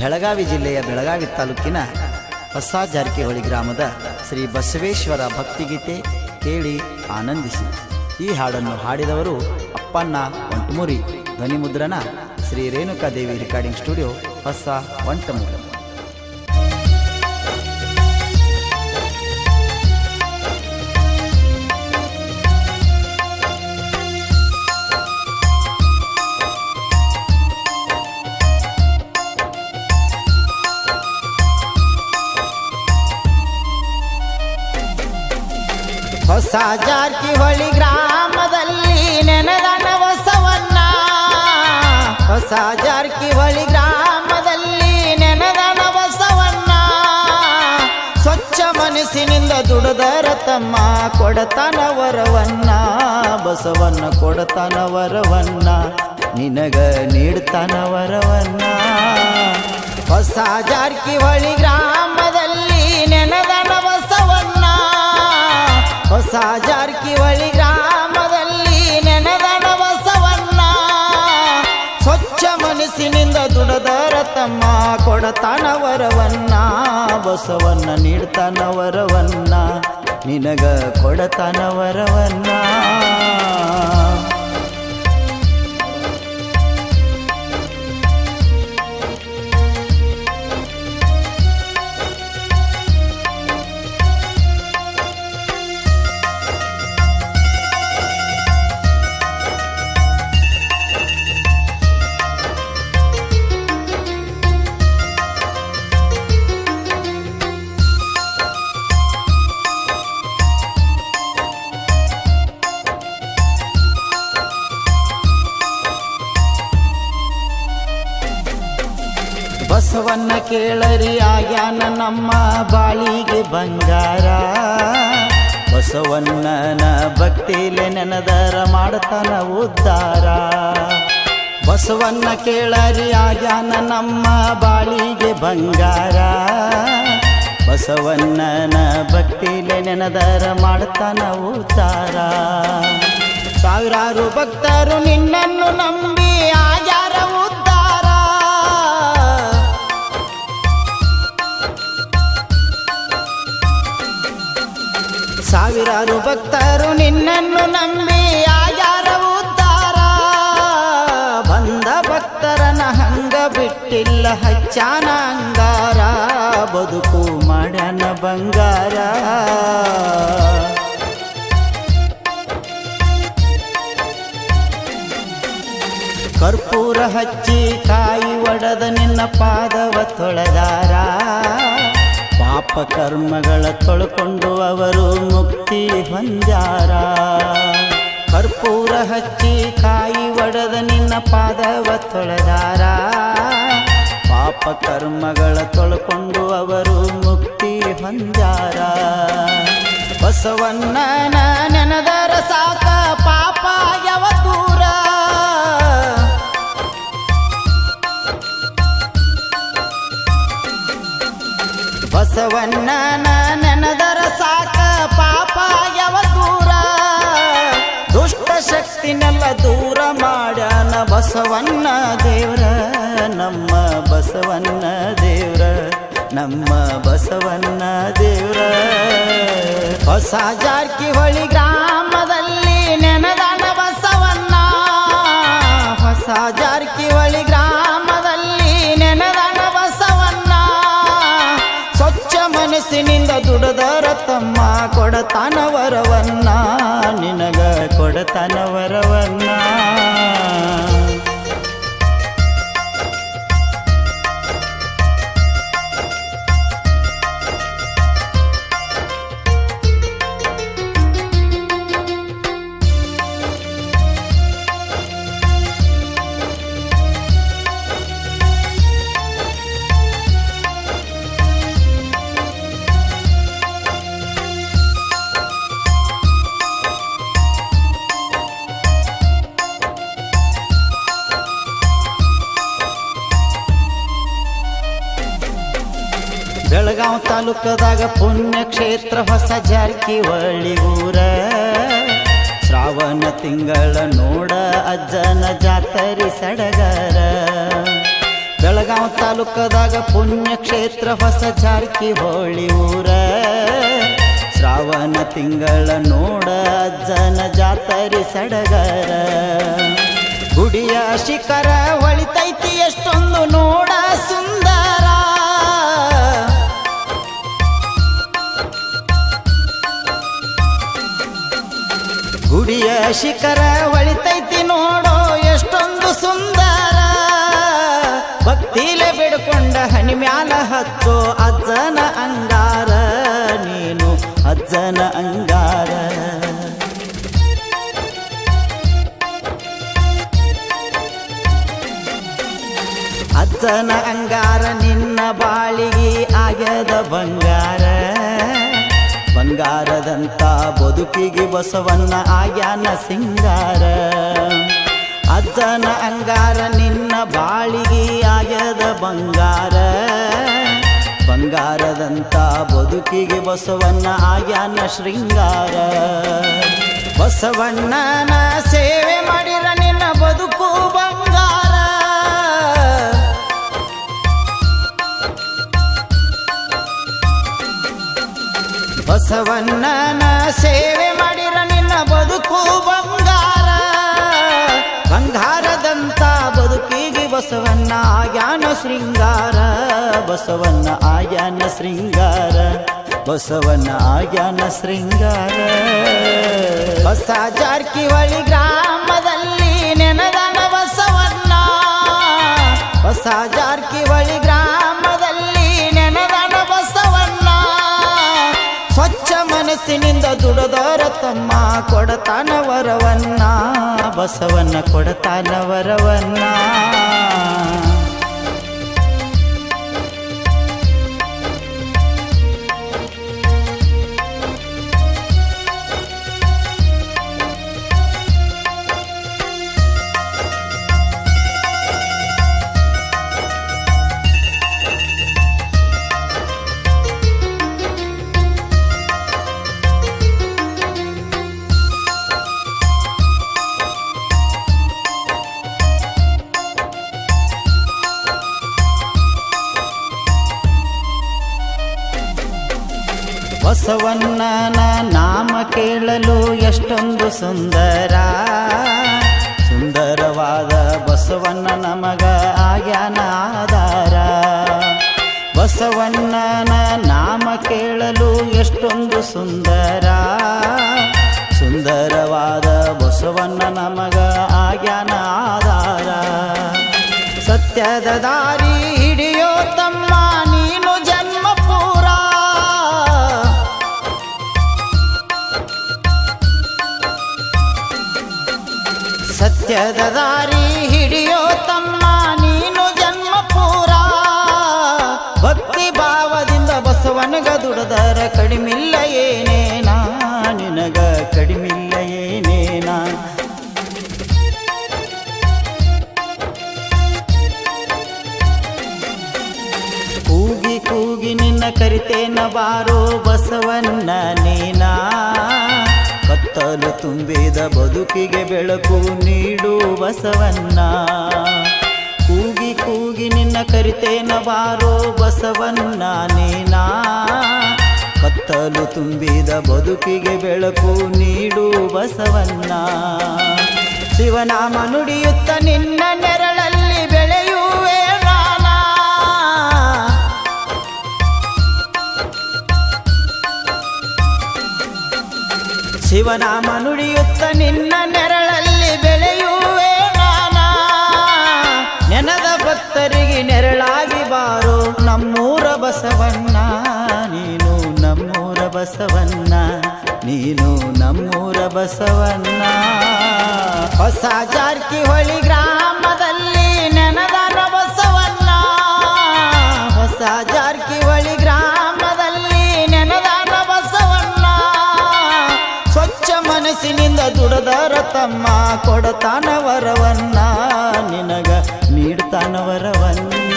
ಬೆಳಗಾವಿ ಜಿಲ್ಲೆಯ ಬೆಳಗಾವಿ ತಾಲೂಕಿನ ಹೊಸ ಜಾರಕಿಹೊಳಿ ಗ್ರಾಮದ ಶ್ರೀ ಬಸವೇಶ್ವರ ಭಕ್ತಿಗೀತೆ ಕೇಳಿ ಆನಂದಿಸಿ. ಈ ಹಾಡನ್ನು ಹಾಡಿದವರು ಅಪ್ಪಣ್ಣ ಒಂಟಮುರಿ ಧ್ವನಿಮುದ್ರಣ ಶ್ರೀ ರೇಣುಕಾದೇವಿ ರೆಕಾರ್ಡಿಂಗ್ ಸ್ಟುಡಿಯೋ ಹೊಸ ಒಂಟಮುರಿ. ಹೊಸ ಜಾರಕಿಹೊಳಿ ಗ್ರಾಮದಲ್ಲಿ ನೆನದನ ಬಸವನ್ನ ಹೊಸ ಜಾರಕಿಹೊಳಿ ಗ್ರಾಮದಲ್ಲಿ ನೆನದನ ಬಸವನ್ನ ಸ್ವಚ್ಛ ಮನಸ್ಸಿನಿಂದ ದುಡದರ ತಮ್ಮ ಕೊಡತನ ವರವನ್ನ ಬಸವನ್ನ ಕೊಡತನ ವರವನ್ನ ನಿನಗ ನೀಡ್ತಾನ ವರವನ್ನ ಹೊಸ ಜಾರಕಿಹೊಳಿ ಗ್ರಾಮದಲ್ಲಿ ನೆನದನ ಹೊಸ ಜಾರಕಿಹೊಳಿ ಗ್ರಾಮದಲ್ಲಿ ನೆನೆದ ಬಸವನ್ನ ಸ್ವಚ್ಛ ಮನಸ್ಸಿನಿಂದ ದುಡದರ ತಮ್ಮ ಕೊಡತಾನ ವರವನ್ನ ಬಸವನ್ನ ನೀಡ್ತಾನ ನಿನಗ ಕೊಡತಾನ ವರವನ್ನ ಬಸವನ್ನ ಕೇಳರಿ ಆಗ್ಯಾನ ನಮ್ಮ ಬಾಳಿಗೆ ಬಂಗಾರ. ಬಸವಣ್ಣನ ಭಕ್ತಿಲೆ ನೆನದರ ಮಾಡತನ ಉದ್ದಾರ. ಬಸವನ್ನ ಕೇಳರಿ ಆಗ್ಯಾನ ನಮ್ಮ ಬಾಳಿಗೆ ಬಂಗಾರ. ಬಸವಣ್ಣನ ಭಕ್ತಿಲೆ ನೆನದರ ಮಾಡ್ತಾನ ಉದ್ದಾರ. ಸಾವಿರಾರು ಭಕ್ತರು ನಿನ್ನನ್ನು ನಂಬಿ ಸಾವಿರಾರು ಭಕ್ತರು ನಿನ್ನನ್ನು ನಂಬಿ ಯಾರ ಉದ್ದಾರ? ಬಂದ ಭಕ್ತರನ ಹಂಗ ಬಿಟ್ಟಿಲ್ಲ ಹಚ್ಚಾನ ಅಂಗಾರ. ಬದುಕು ಮಾಡ್ಯಾನ ಬಂಗಾರ. ಕರ್ಪೂರ ಹಚ್ಚಿ ಕಾಯಿ ಒಡೆದ ನಿನ್ನ ಪಾದವ ತೊಳೆದಾರ. ಪಾಪ ಕರ್ಮಗಳ ತೊಳ್ಕೊಂಡು ಅವರು ಮುಕ್ತಿ ಹೊಂದ್ಯಾರ. ಕರ್ಪೂರ ಹಚ್ಚಿ ಕಾಯಿ ಒಡೆದ ನಿನ್ನ ಪಾದವ ತೊಳೆದಾರ. ಪಾಪ ಕರ್ಮಗಳ ತೊಳ್ಕೊಂಡು ಅವರು ಮುಕ್ತಿ ಹೊಂದ್ಯಾರ. ಬಸವಣ್ಣನ ಬಸವಣ್ಣನ ನೆನದರ ಸಾಕ ಪಾಪ ಯಾವ ದೂರ? ದುಷ್ಟ ಶಕ್ತಿನೆಲ್ಲ ದೂರ ಮಾಡ್ಯಾನ ಬಸವಣ್ಣ ದೇವ್ರ, ನಮ್ಮ ಬಸವಣ್ಣ ದೇವ್ರ, ನಮ್ಮ ಬಸವಣ್ಣ ದೇವ್ರ. ಹೊಸ ಜಾರಕಿಹೊಳಿ ಗ್ರಾಮದಲ್ಲಿ ನೆನದಾನ ಬಸವಣ್ಣ. ಹೊಸ ಜಾರಕಿಹೊಳಿ ಗ್ರಾಮದಲ್ಲಿ ನೆನದಾನ ಮನಸ್ಸಿನಿಂದ ದುಡದರ ತಮ್ಮ ಕೊಡತಾನ ವರವನ್ನ ನಿನಗ ಕೊಡತಾನ ವರವನ್ನ. ತಾಲೂಕದಾಗ ಪುಣ್ಯಕ್ಷೇತ್ರ ಹೊಸ ಜಾರಕಿಹೊಳಿ ಊರ. ಶ್ರಾವಣ ತಿಂಗಳ ನೋಡ ಅಜ್ಜನ ಜಾತರಿ ಸಡಗರ. ಬೆಳಗಾವ್ ತಾಲೂಕದಾಗ ಪುಣ್ಯಕ್ಷೇತ್ರ ಹೊಸ ಜಾರಕಿಹೊಳಿ ಊರ. ಶ್ರಾವಣ ತಿಂಗಳ ನೋಡ ಅಜ್ಜನ ಜಾತರಿ ಸಡಗರ. ಗುಡಿಯ ಶಿಖರ ಹೊಳಿತೈತಿ ಎಷ್ಟೊಂದು ನೋಡ ಸುಂದರ ಗುಡಿಯ ಶಿಖರ ಒಳಿತೈತಿ ನೋಡೋ ಎಷ್ಟೊಂದು ಸುಂದರ. ಭಕ್ತಿಲೆ ಬಿಡ್ಕೊಂಡ ಹನಿ ಮ್ಯಾಲ ಹತ್ತೋ ಅಜ್ಜನ ಅಂಗಾರ. ನೀನು ಅಜ್ಜನ ಅಂಗಾರ. ಅಜ್ಜನ ಅಂಗಾರ ನಿನ್ನ ಬಾಳಿಗೆ ಆಗದ ಬಂಗಾರ. ಬಂಗಾರದಂತ ಬದುಕಿಗೆ ಬಸವನ್ನ ಆಗ್ಯಾನ ಸಿಂಗಾರ. ಅಜ್ಜನ ಅಂಗಾರ ನಿನ್ನ ಬಾಳಿಗೆ ಆಗ್ಯದ ಬಂಗಾರ. ಬಂಗಾರದಂತ ಬದುಕಿಗೆ ಬಸವನ್ನ ಆಗ್ಯಾನ ಶೃಂಗಾರ. ಬಸವಣ್ಣನ ಸೇವೆ ಬಸವಣ್ಣನ ಸೇವೆ ಮಾಡಿರ ನಿನ್ನ ಬದುಕು ಬಂಗಾರ. ಬಂಗಾರದಂತ ಬದುಕಿಗೆ ಬಸವಣ್ಣ ಆಗ್ಯಾನ ಶೃಂಗಾರ. ಬಸವಣ್ಣ ಆಗ್ಯಾನ ಶೃಂಗಾರ. ಬಸವಣ್ಣ ಆಗ್ಯಾನ ಶೃಂಗಾರ. ಹೊಸ ಜಾರಕಿಹೊಳಿ ಗ್ರಾಮದಲ್ಲಿ ನೆನದನ ಬಸವಣ್ಣ. ಹೊಸ ಜಾರಕಿಹೊಳಿ ತಮ್ಮ ಕೊಡತಾನ ವರವನ್ನ ಬಸವನ್ನ ಕೊಡತಾನ ವರವನ್ನ. ಬಸವಣ್ಣನ ನಾಮ ಕೇಳಲು ಎಷ್ಟೊಂದು ಸುಂದರ. ಸುಂದರವಾದ ಬಸವಣ್ಣ ನಮಗ ಆಗ್ಯಾನ ಆಧಾರ. ಬಸವಣ್ಣನ ನಾಮ ಕೇಳಲು ಎಷ್ಟೊಂದು ಸುಂದರ. ಸುಂದರವಾದ ಬಸವಣ್ಣ ನಮಗ ಆಗ್ಯಾನ ಸತ್ಯದ ದಾರಿ ಹಿಡಿಯೋ ತಮ್ಮ ಸತ್ಯದ ದಾರಿ ಹಿಡಿಯೋ ತಮ್ಮ, ನೀನು ಜನ್ಮ ಪೂರ. ಭಕ್ತಿ ಭಾವದಿಂದ ಬಸವನಗ ದುಡದರ ಕಡಿಮಿಲ್ಲ ಏನೇನಾ? ನಿನಗ ಕಡಿಮಿಲ್ಲ ಏನೇನಾ? ಕೂಗಿ ಕೂಗಿ ನಿನ್ನ ಕರಿತೇನ ಬಾರೋ ಬಸವನ್ನ ನೀನಾ? ಕತ್ತಲು ತುಂಬಿದ ಬದುಕಿಗೆ ಬೆಳಕು ನೀಡು ಬಸವನ್ನ ಕೂಗಿ ಕೂಗಿ ನಿನ್ನ ಕರಿತೇನ ಬಾರೋ ಬಸವಣ್ಣ ನೀನಾ. ಕತ್ತಲು ತುಂಬಿದ ಬದುಕಿಗೆ ಬೆಳಕು ನೀಡು ಬಸವನ್ನ ಶಿವನಾಮ ನುಡಿಯುತ್ತ ನಿನ್ನ ಶಿವನಾಮ ನುಡಿಯುತ್ತ ನಿನ್ನ ನೆರಳಲ್ಲಿ ಬೆಳೆಯುವೆ ನಾನ. ನೆನದ ಭಕ್ತರಿಗೆ ನೆರಳಾಗಿ ಬಾರೋ ನಮ್ಮೂರ ಬಸವಣ್ಣ, ನೀನು ನಮ್ಮೂರ ಬಸವಣ್ಣ, ನೀನು ನಮ್ಮೂರ ಬಸವಣ್ಣ. ಹೊಸ ಜಾರಕಿಹೊಳಿ ಗ್ರಾಮದಲ್ಲಿ ನೆನದ ಬಸವಣ್ಣ ಹೊಸ ಜಾರಕಿಹೊಳಿ ತಮ್ಮ ಕೊಡತಾನ ವರವನ್ನ ನಿನಗ ನೀಡ್ತಾನ ವರವನ್ನ